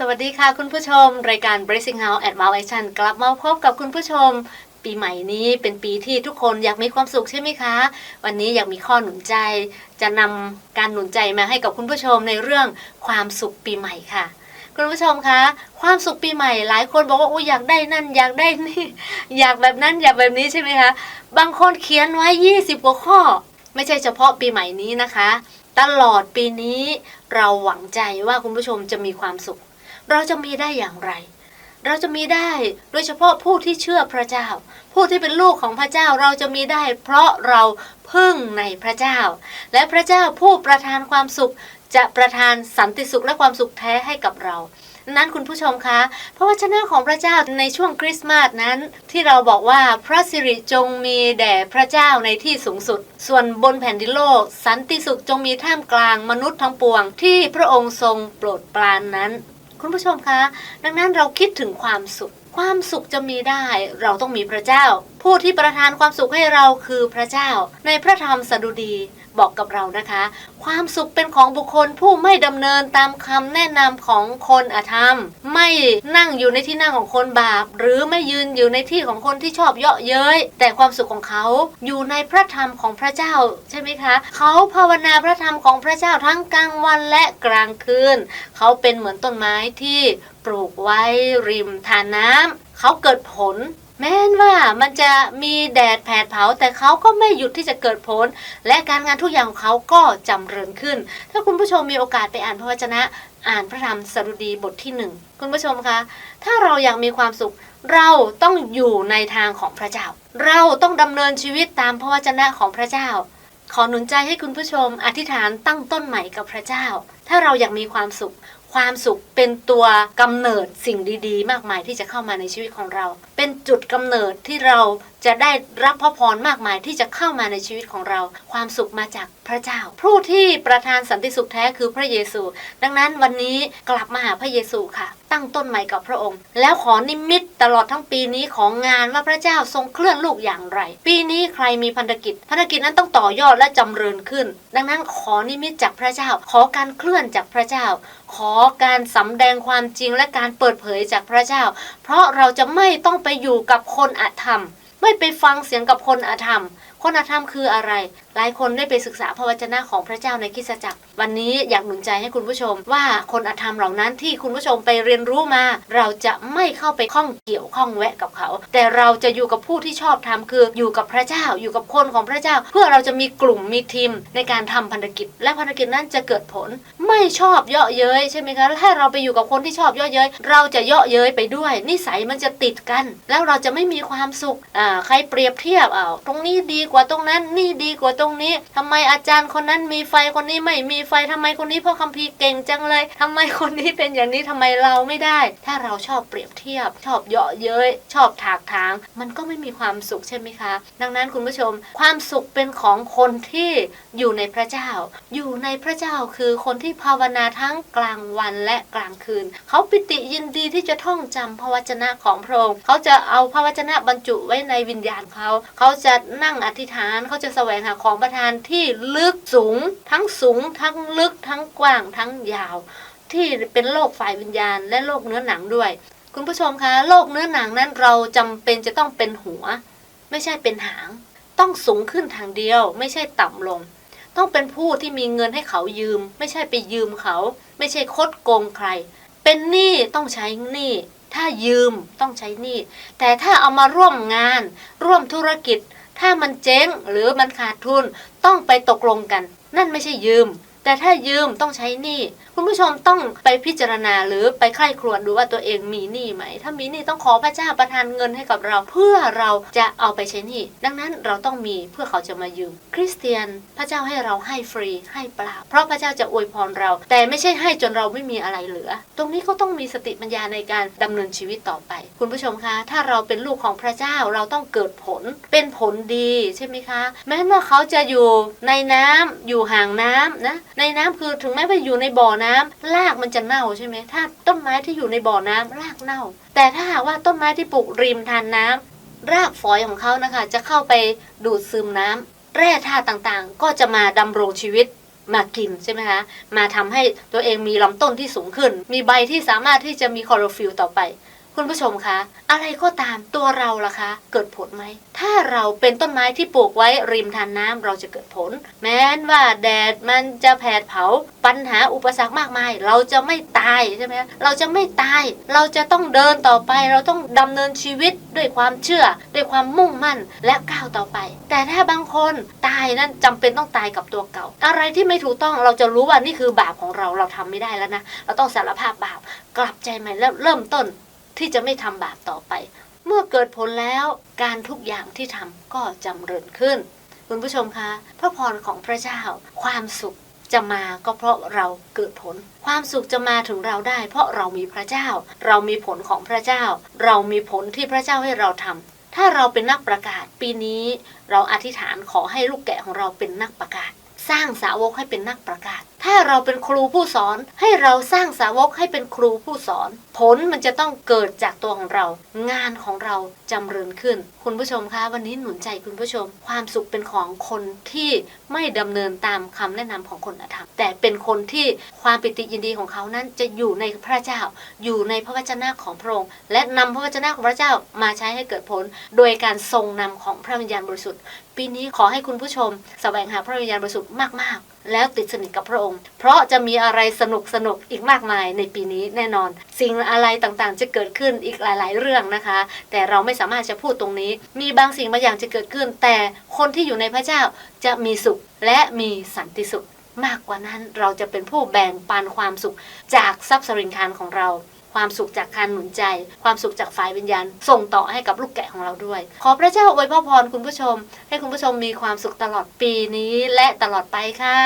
สวัสดีค่ะคุณผู้ชม รายการ Bracing House at Wow Action กลับมาพบกับคุณผู้ชม ปีใหม่นี้เป็นปีที่ทุกคนอยากมีความสุขใช่ไหมคะ วันนี้อยากมีข้อหนุนใจ จะนำการหนุนใจมาให้กับคุณผู้ชมในเรื่องความสุขปีใหม่ค่ะ คุณผู้ชมคะ ความสุขปีใหม่ หลายคนบอกว่าอุ้ยอยากได้นั่น อยากได้นี่ อยากแบบนั้น อยากแบบนี้ใช่ไหมคะ บางคนเขียนไว้ 20 กว่าข้อ ไม่ใช่เฉพาะปีใหม่นี้นะคะ ตลอดปีนี้เราหวังใจว่าคุณผู้ชมจะมีความสุข เราจะมีได้อย่างไร เราจะมีได้โดยเฉพาะผู้ที่เชื่อพระเจ้า ผู้ที่เป็นลูกของพระเจ้าเราจะมีได้ เพราะเราพึ่งในพระเจ้า และพระเจ้าผู้ประทานความสุขจะประทานสันติสุขและความสุขแท้ให้กับเรานั้นคุณผู้ชมคะพระวจนะของพระเจ้าในช่วงคริสต์มาสนั้น ที่เราบอกว่าพระสิริจงมีแด่พระเจ้าในที่สูงสุด ส่วนบนแผ่นดินโลก สันติสุขจงมีท่ามกลางมนุษย์ทั้งปวง ที่พระองค์ทรงโปรดปรานนั้น คุณผู้ชมคะ ดังนั้นเราคิดถึงความสุข ความสุขจะมีได้ เราต้องมีพระเจ้า ผู้ที่ประทานความสุขให้เราคือพระเจ้า ในพระธรรมสดุดี บอกกับเรานะคะ ความสุขเป็นของบุคคลผู้ไม่ดำเนินตามคำแนะนำของคนอธรรม ไม่นั่งอยู่ในที่นั่งของคนบาป หรือไม่ยืนอยู่ในที่ของคนที่ชอบเยาะเย้ยแต่ความสุขของเขาอยู่ในพระธรรมของพระเจ้าใช่ไหมคะ เขาภาวนาพระธรรมของพระเจ้าทั้งกลางวันและกลางคืน เขาเป็นเหมือนต้นไม้ที่ปลูกไว้ริมทานน้ำเขาเกิดผล แม้นว่ามันจะมีแดดแผดเผาแต่เขาก็ไม่หยุดที่จะเกิดผล และการงานทุกอย่างของเขาก็จำเริญขึ้น ถ้าคุณผู้ชมมีโอกาสไปอ่านพระวจนะ อ่านพระธรรมสดุดีบทที่หนึ่งคุณผู้ชมคะถ้าเราอยากมีความสุข เราต้องอยู่ในทางของพระเจ้า เราต้องดำเนินชีวิตตามพระวจนะของพระเจ้า ขอหนุนใจให้คุณผู้ชมอธิษฐานตั้งต้นใหม่กับพระเจ้า ถ้าเราอยากมีความสุข ความสุขเป็นตัวกำเนิดสิ่งดีๆ มากมายที่จะเข้ามาในชีวิตของเรา เป็นจุดกำเนิดที่เราจะได้รับพระพรมากมายที่จะเข้ามาในชีวิตของเรา ความสุขมาจากพระเจ้า ผู้ที่ประทานสันติสุขแท้คือพระเยซู ดังนั้นวันนี้กลับมาหาพระเยซูค่ะ ตั้งต้นใหม่กับพระองค์ แล้วขอนิมิตตลอดทั้งปีนี้ของงานว่าพระเจ้าทรงเคลื่อนลูกอย่างไร ปีนี้ใครมีพันธกิจพันธกิจนั้นต้องต่อยอดและจำเริญขึ้น ดังนั้นขอนิมิตจากพระเจ้า ขอการเคลื่อนจากพระเจ้า ขอการสำแดงความจริงและการเปิดเผยจากพระเจ้า เพราะเราจะไม่ต้องไปอยู่กับคนอธรรม ไม่ไปฟังเสียงกับคนอาธรรม คนอาธรรมคืออะไร หลายคนได้ไปศึกษาพระวจนะของพระเจ้าในคริสตจักร วันนี้อยากหนุนใจให้คุณผู้ชม ว่าคนอาธรรมเหล่านั้นที่คุณผู้ชมไปเรียนรู้มา เราจะไม่เข้าไปข้องเกี่ยวข้องแวะกับเขา แต่เราจะอยู่กับผู้ที่ชอบทำคืออยู่กับพระเจ้า อยู่กับคนของพระเจ้า เพื่อเราจะมีกลุ่มมีทีมในการทำพันธกิจ และพันธกิจนั้นจะเกิดผล ไม่ชอบเยาะเย้ยใช่ไหมคะถ้าเราไปอยู่กับคนที่ชอบเยาะเย้ยเราจะเยาะเย้ยไปด้วย นิสัยมันจะติดกัน แล้วเราจะไม่มีความสุขอ่าใครเปรียบเทียบเอาตรงนี้ดีกว่าตรงนั้นนี่ดีกว่าตรงนี้ทำไมอาจารย์คนนั้นมีไฟคนนี้ไม่มีไฟทำไมคนนี้พ่อคัมภีร์เก่งจังเลยทำไมคนนี้เป็นอย่างนี้ทำไมเราไม่ได้ ถ้าเราชอบเปรียบเทียบ ชอบเยาะเย้ยชอบถากถาง มันก็ไม่มีความสุขใช่ไหมคะ ดังนั้นคุณผู้ชม ความสุขเป็นของคนที่อยู่ในพระเจ้า อยู่ในพระเจ้าคือคนที่ภาวนาทั้งกลางวันและกลางคืน เขาปิติยินดีที่จะท่องจำพระวจนะของพระองค์เขาจะเอาพระวจนะบรรจุไว้ในวิญญาณเขา เขาจะนั่งอธิษฐานเขาจะแสวงหาของประทานที่ลึกสูง ทั้งสูง ทั้งลึกทั้งกว้างทั้งยาว ที่เป็นโลกฝ่ายวิญญาณ และโลกเนื้อหนังด้วย คุณผู้ชมคะโลกเนื้อหนังนั้นเราจำเป็นจะต้องเป็นหัว ไม่ใช่เป็นหาง ต้องสูงขึ้นทางเดียว ไม่ใช่ต่ำลง ต้องเป็นผู้ที่มีเงินให้เขายืม ไม่ใช่ไปยืมเขา ไม่ใช่คดโกงใคร เป็นหนี้ต้องใช้หนี้ ถ้ายืมต้องใช้หนี้ แต่ถ้าเอามาร่วมงาน ร่วมธุรกิจ ถ้ามันเจ๊งหรือมันขาดทุนต้องไปตกลงกัน นั่นไม่ใช่ยืม แต่ถ้ายืมต้องใช้หนี้ คุณผู้ชมต้องไปพิจารณาหรือไปใคร่ครวญดูว่าตัวเองมีหนี้ไหม ถ้ามีหนี้ต้องขอพระเจ้าประทานเงินให้กับเรา เพื่อเราจะเอาไปใช้หนี้ดังนั้นเราต้องมีเพื่อเขาจะมายืมคริสเตียนพระเจ้าให้เราให้ฟรีให้เปล่า เพราะพระเจ้าจะอวยพรเรา แต่ไม่ใช่ให้จนเราไม่มีอะไรเหลือ ตรงนี้ก็ต้องมีสติปัญญาในการดำเนินชีวิตต่อไป คุณผู้ชมคะ ถ้าเราเป็นลูกของพระเจ้าเราต้องเกิดผลเป็นผลดีใช่ไหมคะ แม้ว่าเขาจะอยู่ในน้ำอยู่ห่างน้ำนะในน้ำคือถึงแม้ว่าอยู่ในบ่อน้ำรากมันจะเน่าใช่ไหมถ้าต้นไม้ที่อยู่ในบ่อน้ำรากเน่า แต่ถ้าหากว่าต้นไม้ที่ปลูกริมทานน้ำรากฝอยของเขานะคะ จะเข้าไปดูดซึมน้ำแร่ธาตุต่างๆ ก็จะมาดำรงชีวิตมากินใช่ไหมคะ มาทำให้ตัวเองมีลำต้นที่สูงขึ้น มีใบที่สามารถที่จะมีคลอโรฟิลต่อไป คุณผู้ชมคะ อะไรก็ตามตัวเราล่ะคะ เกิดผลไหม ถ้าเราเป็นต้นไม้ที่ปลูกไว้ริมทานน้ำเราจะเกิดผล แม้นว่าแดดมันจะแผดเผา ปัญหาอุปสรรคมากมาย เราจะไม่ตายใช่ไหมเราจะไม่ตาย เราจะต้องเดินต่อไป เราต้องดำเนินชีวิตด้วยความเชื่อ ด้วยความมุ่งมั่นและก้าวต่อไป แต่ถ้าบางคนตายนั้นจำเป็นต้องตายกับตัวเก่า อะไรที่ไม่ถูกต้องเราจะรู้ว่านี่คือบาปของเราเราทำไม่ได้แล้วนะ เราต้องสารภาพบาปกลับใจใหม่แล้วเริ่มต้น ที่จะไม่ทำบาปต่อไป เมื่อเกิดผลแล้วการทุกอย่างที่ทำก็จำเริญขึ้น คุณผู้ชมคะ พระพรของพระเจ้า ความสุขจะมาก็เพราะเราเกิดผล ความสุขจะมาถึงเราได้ เพราะเรามีพระเจ้า เรามีผลของพระเจ้า เรามีผลที่พระเจ้าให้เราทำถ้าเราเป็นนักประกาศปีนี้ เราอธิษฐานขอให้ลูกแกะของเราเป็นนักประกาศ สร้างสาวกให้เป็นนักประกาศ ถ้าเราเป็นครูผู้สอน ให้เราสร้างสาวกให้เป็นครูผู้สอน ผลมันจะต้องเกิดจากตัวของเรา งานของเราจำเริญขึ้น คุณผู้ชมคะวันนี้หนุนใจคุณผู้ชม ความสุขเป็นของคนที่ไม่ดำเนินตามคำแนะนำของคนธรรม แต่เป็นคนที่ความปิติยินดีของเขานั้นจะอยู่ในพระเจ้า อยู่ในพระวจนะของพระองค์และนำพระวจนะของพระเจ้ามาใช้ให้เกิดผล โดยการทรงนำของพระวิญญาณบริสุทธิ์ ปีนี้ขอให้คุณผู้ชมแสวงหาพระวิญญาณบริสุทธิ์มากๆแล้วติดสนิทกับพระองค์ เพราะจะมีอะไรสนุกสนุกอีกมากมายในปีนี้แน่นอน สิ่งอะไรต่างๆ จะเกิดขึ้นอีกหลาย ๆ เรื่องนะคะ แต่เราไม่สามารถจะพูดตรงนี้ มีบางสิ่งบางอย่างจะเกิดขึ้น แต่คนที่อยู่ในพระเจ้าจะมีสุขและมีสันติสุข มากกว่านั้นเราจะเป็นผู้แบ่งปันความสุขจากทรัพย์สริงคารของเรา ความสุขจากการหนุนใจ ความสุขจากฝ่ายวิญญาณ ส่งต่อให้กับลูกแกะของเราด้วย ขอพระเจ้าอวยพรคุณผู้ชม ให้คุณผู้ชมมีความสุขตลอดปีนี้และตลอดไปค่ะ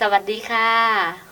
สวัสดีค่ะ